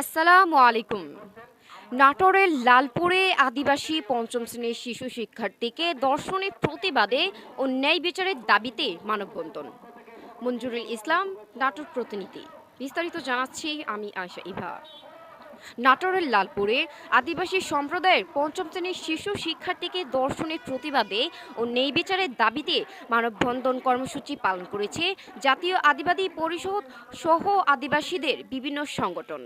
আসসালামু আলাইকুম। নাটোরের লালপুরে আদিবাসী পঞ্চম শ্রেণির শিশু শিক্ষার্থীকে দর্শনের প্রতিবাদে ও ন্যায় বিচারের দাবিতে মানববন্ধন। মঞ্জুরুল ইসলাম, নাটোর প্রতিনিধি। বিস্তারিত জানাচ্ছি আমি আশা ইভা নাটোরের লালপুরে আদিবাসী সম্প্রদায়ের পঞ্চম শ্রেণির শিশু শিক্ষার্থীকে দর্শনের প্রতিবাদে ও ন্যায় বিচারের দাবিতে মানববন্ধন কর্মসূচি পালন করেছে জাতীয় আদিবাসী পরিষদ সহ আদিবাসীদের বিভিন্ন সংগঠন।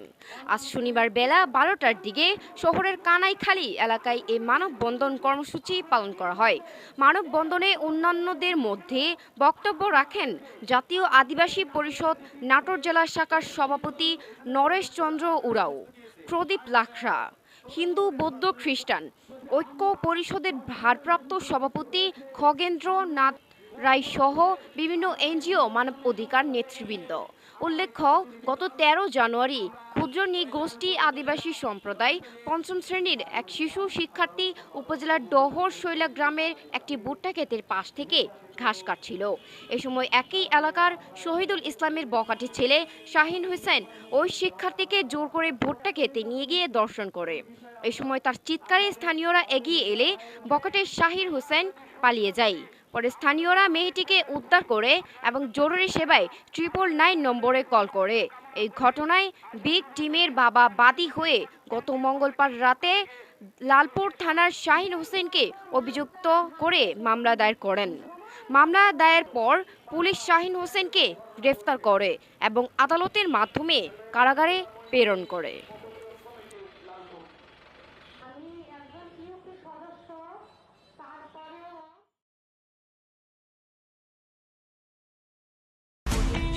আজ শনিবার বেলা বারোটার দিকে শহরের কানাইখালী এলাকায় এই মানববন্ধন কর্মসূচি পালন করা হয়। মানববন্ধনে অন্যান্যদের মধ্যে বক্তব্য রাখেন জাতীয় আদিবাসী পরিষদ নাটোর জেলা শাখার সভাপতি নরেশ চন্দ্র উরাও। প্রদীপ লাখরা হিন্দু, বৌদ্ধ, খ্রিস্টান। ঐক্য পরিষদের ভারপ্রাপ্ত সভাপতি খগেন্দ্রনাথ রায় সহ বিভিন্ন এনজিও মানব অধিকার নেতৃবৃন্দ। উল্লেখ্য, গত তেরো জানুয়ারি ক্ষুদ্র নৃগোষ্ঠী আদিবাসী সম্প্রদায় পঞ্চম শ্রেণির এক শিশু শিক্ষার্থী উপজেলার ডহর শৈলা গ্রামের একটি ভুট্টা ক্ষেতের পাশ থেকে ঘাস কাটছিল। এ সময় একই এলাকার শহীদুল ইসলামের বকাটি ছেলে শাহিন হোসেন ওই শিক্ষার্থীকে জোর করে ভুট্টা খেতে নিয়ে গিয়ে দর্শন করে। এ সময় তার চিৎকারে স্থানীয়রা এগিয়ে এলে বকাটের শাহির হোসেন পালিয়ে যায়। পরে স্থানীয়রা মেয়েটিকে উদ্ধার করে এবং জরুরি সেবায় ট্রিপল নাইন নম্বরে কল করে। এই ঘটনায় বিগ টিমের বাবা বাদী হয়ে গত মঙ্গলবার রাতে লালপুর থানার শাহিন হোসেনকে অভিযুক্ত করে মামলা দায়ের করেন। মামলা দায়ের পর পুলিশ শাহিন হোসেনকে গ্রেফতার করে এবং আদালতের মাধ্যমে কারাগারে প্রেরণ করে।